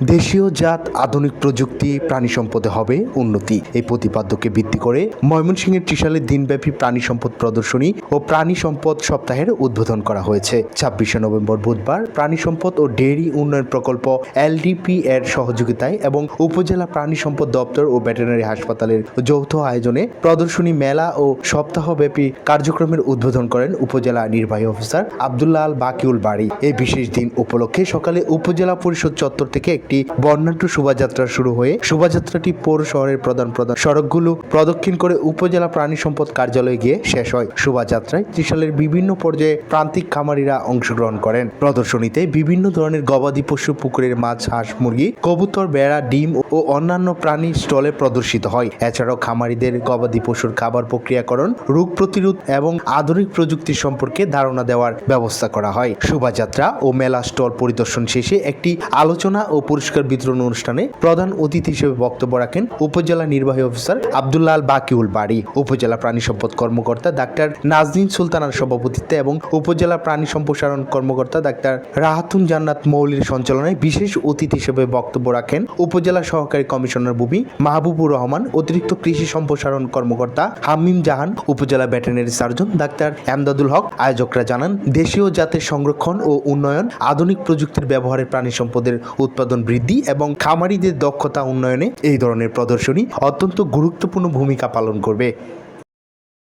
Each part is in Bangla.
দেশীয় জাত, আধুনিক প্রযুক্তি, প্রাণী সম্পদে হবে উন্নতি। এই প্রতিপাদ্যকে ভিত্তি করে ময়মনসিংহের ত্রিশালের দিনব্যাপী প্রাণী সম্পদ প্রদর্শনী ও প্রাণী সম্পদ সপ্তাহের উদ্বোধন করা হয়েছে। ছাব্বিশে নভেম্বর বুধবার প্রাণী সম্পদ ও ডেয়ারি উন্নয়ন প্রকল্প এলডিপি এর সহযোগিতায় এবং উপজেলা প্রাণী সম্পদ দপ্তর ও ভেটেরিনারি হাসপাতালের যৌথ আয়োজনে প্রদর্শনী মেলা ও সপ্তাহব্যাপী কার্যক্রমের উদ্বোধন করেন উপজেলা নির্বাহী অফিসার আবদুল্লাহ আল বাকিউল বাড়ি এই বিশেষ দিন উপলক্ষে সকালে উপজেলা পরিষদ চত্বর থেকে একটি বর্ণাঢ্য শোভাযাত্রা শুরু হয়ে শোভাযাত্রাটি পৌর শহরের প্রধান প্রধান সড়কগুলো প্রদক্ষিণ করে উপজেলা প্রাণী সম্পদ কার্যালয়ে গিয়ে শেষ হয়। শোভাযাত্রায় ত্রিশালের বিভিন্ন পর্যায়ে প্রান্তিক খামারিরা অংশগ্রহণ করেন। প্রদর্শনীতে বিভিন্ন ধরনের গবাদি পশু, পুকুরের মাছ, হাঁস, মুরগি, কবুতর, বেড়া, ডিম ও অন্যান্য প্রাণী স্টলে প্রদর্শিত হয়। এছাড়াও খামারিদের গবাদি পশুর খাবার প্রক্রিয়াকরণ, রোগ প্রতিরোধ এবং আধুনিক প্রযুক্তি সম্পর্কে ধারণা দেওয়ার ব্যবস্থা করা হয়। শোভাযাত্রা ও মেলা স্টল পরিদর্শন শেষে একটি আলোচনা ও পুরস্কার বিতরণ অনুষ্ঠানে প্রধান অতিথি হিসেবে বক্তব্য রাখেন উপজেলা নির্বাহী অফিসার আবদুল্লাহ বাকিউল বাড়ি, উপজেলা প্রাণী সম্পদ কর্মকর্তা ডাক্তার নাজনীন সুলতানার সভাপতিত্বে এবং উপজেলা প্রাণী সম্প্রসারণ কর্মকর্তা ডাক্তার রাহাতুন জান্নাত মৌলির সঞ্চালনায় বিশেষ অতিথি হিসেবে বক্তব্য রাখেন উপজেলা সহকারী কমিশনার ভূমি মাহবুবুর রহমান, অতিরিক্ত কৃষি সম্প্রসারণ কর্মকর্তা Hamim Jahan, upazila veterinary surgeon doctor Emdadul Haque, আয়োজকরা জানান দেশীয় জাতের সংরক্ষণ ও উন্নয়ন আধুনিক প্রযুক্তির ব্যবহারে প্রাণী সম্পদের উৎপাদন বৃদ্ধি এবং খামারিদের দক্ষতা উন্নয়নে এই ধরনের প্রদর্শনী অত্যন্ত গুরুত্বপূর্ণ ভূমিকা পালন করবে।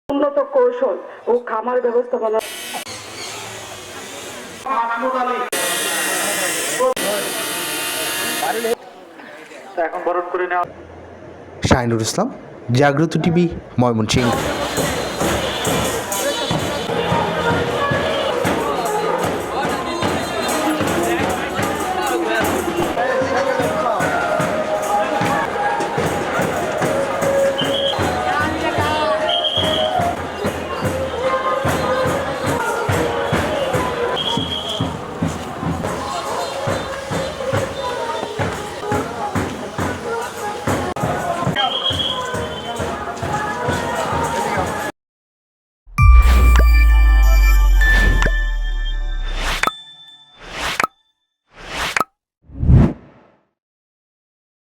উন্নত কৌশল ও খামার ব্যবস্থাপনা এখন বরণ করে নেওয়া শাহিনুর ইসলাম জাগ্রত টিভি ময়মনসিংহ।